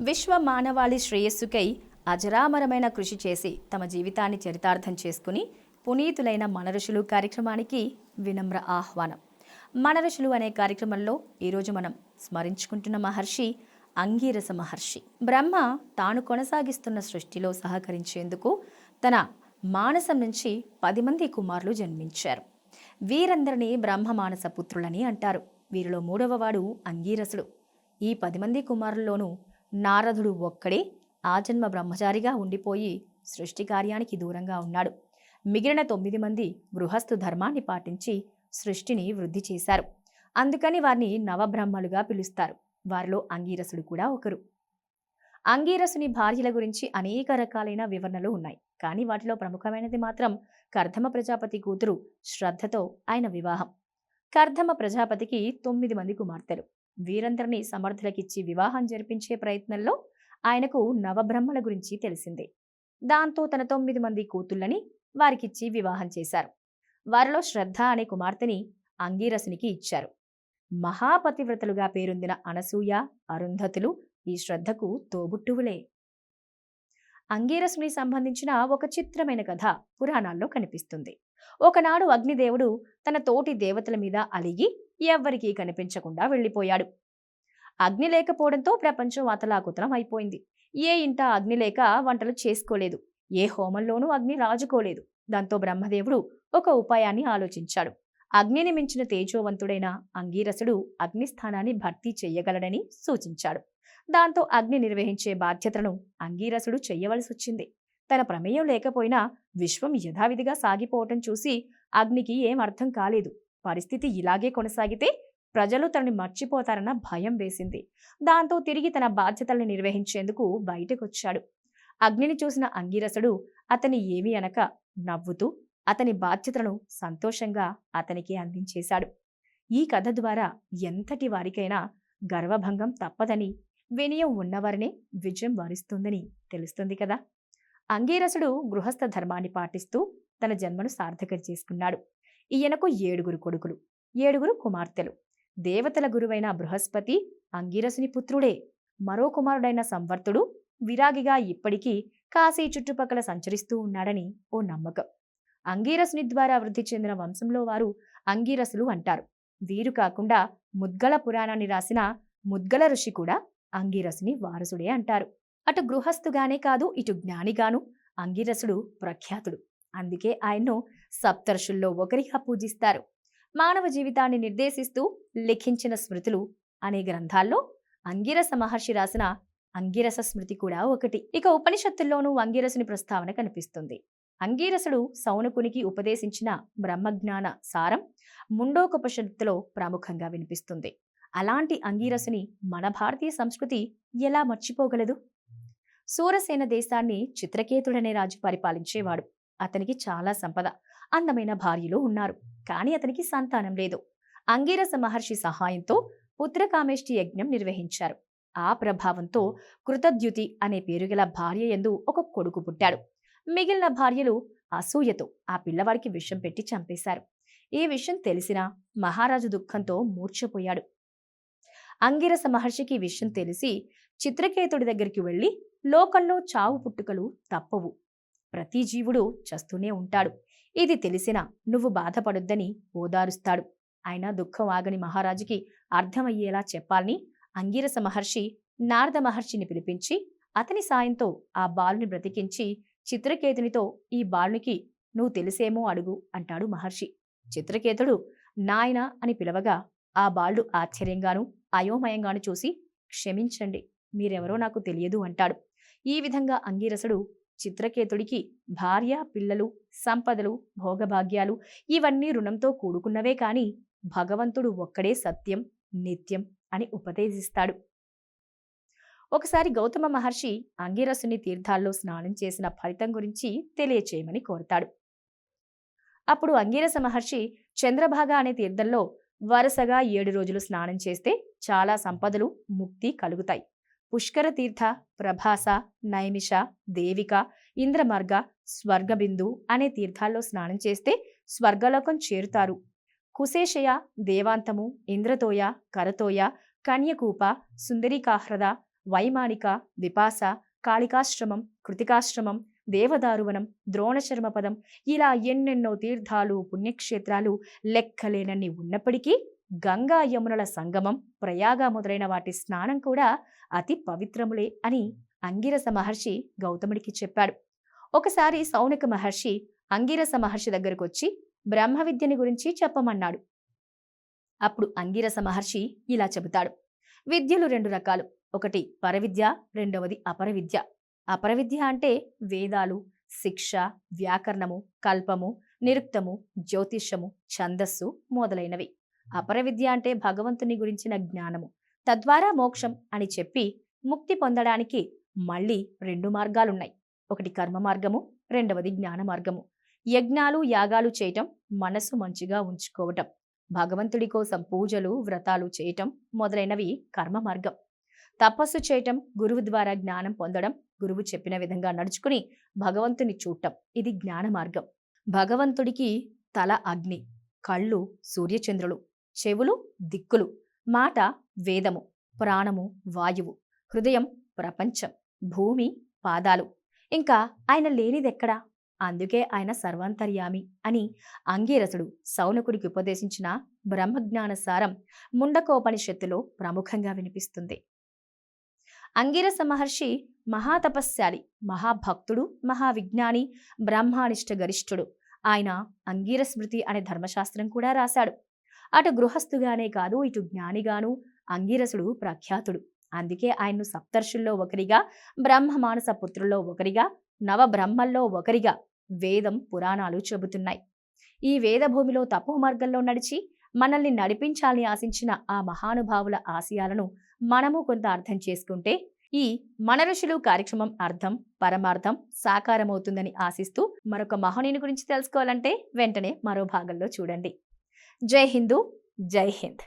విశ్వ మానవాళి శ్రేయస్సుకై అజరామరమైన కృషి చేసి తమ జీవితాన్ని చరితార్థం చేసుకుని పునీతులైన మనరుషులు కార్యక్రమానికి వినమ్ర ఆహ్వానం. మనరుషులు అనే కార్యక్రమంలో ఈరోజు మనం స్మరించుకుంటున్న మహర్షి అంగీరస మహర్షి. బ్రహ్మ తాను కొనసాగిస్తున్న సృష్టిలో సహకరించేందుకు తన మానసం నుంచి పది మంది కుమారులు జన్మించారు. వీరందరినీ బ్రహ్మ మానస పుత్రులని అంటారు. వీరిలో మూడవవాడు అంగీరసుడు. ఈ పది మంది కుమారుల్లోనూ నారదుడు ఒక్కడే ఆజన్మ బ్రహ్మచారిగా ఉండిపోయి సృష్టి కార్యానికి దూరంగా ఉన్నాడు. మిగిలిన తొమ్మిది మంది గృహస్థు ధర్మాన్ని పాటించి సృష్టిని వృద్ధి చేశారు. అందుకని వారిని నవబ్రహ్మలుగా పిలుస్తారు. వారిలో అంగీరసుడు కూడా ఒకరు. అంగీరసుని భార్యల గురించి అనేక రకాలైన వివరణలు ఉన్నాయి. కానీ వాటిలో ప్రముఖమైనది మాత్రం కర్ధమ ప్రజాపతి కూతురు శ్రద్ధతో ఆయన వివాహం. కర్ధమ ప్రజాపతికి తొమ్మిది మంది కుమార్తెలు. వీరందరినీ సమర్థులకిచ్చి వివాహం జరిపించే ప్రయత్నంలో ఆయనకు నవబ్రహ్మల గురించి తెలిసింది. దాంతో తన తొమ్మిది మంది కూతుళ్ళని వారికిచ్చి వివాహం చేశారు. వారిలో శ్రద్ధ అనే కుమార్తెని అంగీరసునికి ఇచ్చారు. మహాపతివ్రతలుగా పేరొందిన అనసూయ అరుంధతులు ఈ శ్రద్ధకు తోబుట్టువులే. అంగీరసుని సంబంధించిన ఒక చిత్రమైన కథ పురాణాల్లో కనిపిస్తుంది. ఒకనాడు అగ్నిదేవుడు తన తోటి దేవతల మీద అలిగి ఎవ్వరికీ కనిపించకుండా వెళ్ళిపోయాడు. అగ్ని లేకపోవడంతో ప్రపంచం అతలాకుతలం అయిపోయింది. ఏ ఇంట అగ్ని లేక వంటలు చేసుకోలేదు. ఏ హోమంలోనూ అగ్ని రాజుకోలేదు. దాంతో బ్రహ్మదేవుడు ఒక ఉపాయాన్ని ఆలోచించాడు. అగ్నిని మించిన తేజోవంతుడైన అంగీరసుడు అగ్నిస్థానాన్ని భర్తీ చెయ్యగలడని సూచించాడు. దాంతో అగ్ని నిర్వహించే బాధ్యతలను అంగీరసుడు చెయ్యవలసి వచ్చింది తన ప్రమేయం లేకపోయినా విశ్వం యథావిధిగా సాగిపోవటం చూసి అగ్నికి ఏం అర్థం కాలేదు. పరిస్థితి ఇలాగే కొనసాగితే ప్రజలు తనని మర్చిపోతారన్న భయం వేసింది. దాంతో తిరిగి తన బాధ్యతల్ని నిర్వహించేందుకు బయటకొచ్చాడు. అగ్నిని చూసిన అంగీరసుడు అతని ఏమీ అనక నవ్వుతూ అతని బాధ్యతలను సంతోషంగా అతనికి అందించేశాడు. ఈ కథ ద్వారా ఎంతటి వారికైనా గర్వభంగం తప్పదని వినయం ఉన్నవారినే విజయం వరిస్తుందని తెలుస్తుంది కదా! అంగీరసుడు గృహస్థ ధర్మాన్ని పాటిస్తూ తన జన్మను సార్థకం చేసుకున్నాడు. ఈయనకు ఏడుగురు కొడుకులు ఏడుగురు కుమార్తెలు. దేవతల గురువైన బృహస్పతి అంగీరసుని పుత్రుడే. మరో కుమారుడైన సంవర్తుడు విరాగిగా ఇప్పటికీ కాశీ చుట్టుపక్కల సంచరిస్తూ ఉన్నాడని ఓ నమ్మకం. అంగీరసుని ద్వారా వృద్ధి చెందిన వంశంలో వారు అంగీరసులు అంటారు. వీరు కాకుండా ముద్గల పురాణాన్ని రాసిన ముద్గల ఋషి కూడా అంగీరసుని వారసుడే అంటారు. అటు గృహస్థుగానే కాదు ఇటు జ్ఞానిగాను అంగీరసుడు ప్రఖ్యాతుడు. అందుకే ఆయన్ను సప్తర్షుల్లో ఒకరిగా పూజిస్తారు. మానవ జీవితాన్ని నిర్దేశిస్తూ లిఖించిన స్మృతులు అనే గ్రంథాల్లో అంగిరస మహర్షి రాసిన అంగిరస స్మృతి కూడా ఒకటి. ఇక ఉపనిషత్తుల్లోనూ అంగిరసుని ప్రస్తావన కనిపిస్తుంది. అంగీరసుడు సౌనకునికి ఉపదేశించిన బ్రహ్మజ్ఞాన సారం ముండోకోపనిషత్తులో ప్రముఖంగా వినిపిస్తుంది. అలాంటి అంగీరసుని మన భారతీయ సంస్కృతి ఎలా మర్చిపోగలదు? సూరసేన దేశాన్ని చిత్రకేతుడనే రాజు పరిపాలించేవాడు. అతనికి చాలా సంపద అందమైన భార్యలు ఉన్నారు. కానీ అతనికి సంతానం లేదు. అంగీరస మహర్షి సహాయంతో పుత్రకామేష్టి యజ్ఞం నిర్వహించారు. ఆ ప్రభావంతో కృతద్యుతి అనే పేరుగల భార్య ఎందు ఒక కొడుకు పుట్టాడు. మిగిలిన భార్యలు అసూయతో ఆ పిల్లవాడికి విషం పెట్టి చంపేశారు. ఈ విషయం తెలిసినా మహారాజు దుఃఖంతో మూర్ఛపోయాడు. అంగిరస మహర్షికి విషయం తెలిసి చిత్రకేతుడి దగ్గరికి వెళ్ళి లోకంలో చావు పుట్టుకలు తప్పవు. ప్రతి జీవుడు చస్తూనే ఉంటాడు. ఇది తెలిసిన నువ్వు బాధపడొద్దని ఓదారుస్తాడు. ఆయన దుఃఖం ఆగని మహారాజుకి అర్థమయ్యేలా చెప్పాలని అంగిరస మహర్షి నారద మహర్షిని పిలిపించి అతని సాయంతో ఆ బాలుని బ్రతికించి చిత్రకేతునితో ఈ బాలునికి నువ్వు తెలిసేమో అడుగు అంటాడు మహర్షి. చిత్రకేతుడు నాయన అని పిలవగా ఆ బాలుడు ఆశ్చర్యంగాను అయోమయంగాను చూసి క్షమించండి మీరెవరో నాకు తెలియదు అంటాడు. ఈ విధంగా అంగీరసుడు చిత్రకేతుడికి భార్య పిల్లలు సంపదలు భోగభాగ్యాలు ఇవన్నీ రుణంతో కూడుకున్నవే కాని భగవంతుడు ఒక్కడే సత్యం నిత్యం అని ఉపదేశిస్తాడు. ఒకసారి గౌతమ మహర్షి అంగిరసుని తీర్థాల్లో స్నానం చేసిన ఫలితం గురించి తెలియచేయమని కోరతాడు. అప్పుడు అంగిరస మహర్షి చంద్రభాగ అనే తీర్థంలో వరుసగా ఏడు రోజులు స్నానం చేస్తే చాలా సంపదలు ముక్తి కలుగుతాయి. పుష్కరతీర్థ ప్రభాస నైమిష దేవిక ఇంద్రమర్గ స్వర్గబిందు అనే తీర్థాల్లో స్నానం చేస్తే స్వర్గలోకం చేరుతారు. కుశేషయ దేవాంతము ఇంద్రతోయ కరతోయ కన్యకూప సుందరికాహ్రద వైమానిక విపాస కాళికాశ్రమం కృతికాశ్రమం దేవదారువనం ద్రోణశర్మపదం ఇలా ఎన్నెన్నో తీర్థాలు పుణ్యక్షేత్రాలు లెక్కలేనన్ని ఉన్నప్పటికీ గంగా యమునల సంగమం ప్రయాగ మొదలైన వాటి స్నానం కూడా అతి పవిత్రములే అని అంగిరస మహర్షి గౌతముడికి చెప్పాడు. ఒకసారి సౌనక మహర్షి అంగిరస మహర్షి దగ్గరకు వచ్చి బ్రహ్మ విద్యని గురించి చెప్పమన్నాడు. అప్పుడు అంగిరస మహర్షి ఇలా చెబుతాడు. విద్యలు రెండు రకాలు. ఒకటి పరవిద్య రెండవది అపరవిద్య. అపరవిద్య అంటే వేదాలు శిక్ష వ్యాకరణము కల్పము నిరుక్తము జ్యోతిష్యము ఛందస్సు మొదలైనవి. అపరవిద్య అంటే భగవంతుని గురించిన జ్ఞానము. తద్వారా మోక్షం అని చెప్పి ముక్తి పొందడానికి మళ్ళీ రెండు మార్గాలున్నాయి. ఒకటి కర్మ మార్గము రెండవది జ్ఞాన మార్గము. యజ్ఞాలు యాగాలు చేయటం మనసు మంచిగా ఉంచుకోవటం. భగవంతుడి కోసం పూజలు వ్రతాలు చేయటం మొదలైనవి కర్మ మార్గం. తపస్సు చేయటం గురువు ద్వారా జ్ఞానం పొందడం గురువు చెప్పిన విధంగా నడుచుకుని భగవంతుని చూడటం ఇది జ్ఞాన మార్గం. భగవంతుడికి తల అగ్ని కళ్ళు సూర్యచంద్రులు. చెవులు దిక్కులు మాట వేదము ప్రాణము వాయువు హృదయం ప్రపంచం భూమి పాదాలు. ఇంకా ఆయన లేనిదెక్కడా? అందుకే ఆయన సర్వాంతర్యామి అని అంగీరసుడు సౌనకుడికి ఉపదేశించిన బ్రహ్మజ్ఞాన సారం ముండకోపనిషత్తులో ప్రముఖంగా వినిపిస్తుంది. అంగిరస మహర్షి మహాతపస్శాలి మహాభక్తుడు మహావిజ్ఞాని బ్రహ్మానిష్ట గరిష్ఠుడు. ఆయన అంగీర స్మృతి అనే ధర్మశాస్త్రం కూడా రాశాడు. అటు గృహస్థుగానే కాదు ఇటు జ్ఞానిగాను అంగీరసుడు ప్రఖ్యాతుడు. అందుకే ఆయన్ను సప్తర్షుల్లో ఒకరిగా బ్రహ్మ మానస పుత్రుల్లో ఒకరిగా నవబ్రహ్మల్లో ఒకరిగా వేదం పురాణాలు చెబుతున్నాయి. ఈ వేదభూమిలో తపో మార్గంలో నడిచి మనల్ని నడిపించాలని ఆశించిన ఆ మహానుభావుల ఆశయాలను మనము కొంత అర్థం చేసుకుంటే ఈ మన ఋషులు కార్యక్రమం అర్థం పరమార్థం సాకారమవుతుందని ఆశిస్తూ మరొక మహనీయుని గురించి తెలుసుకోవాలంటే వెంటనే మరో భాగంలో చూడండి. जय हिंदू जय हिंद।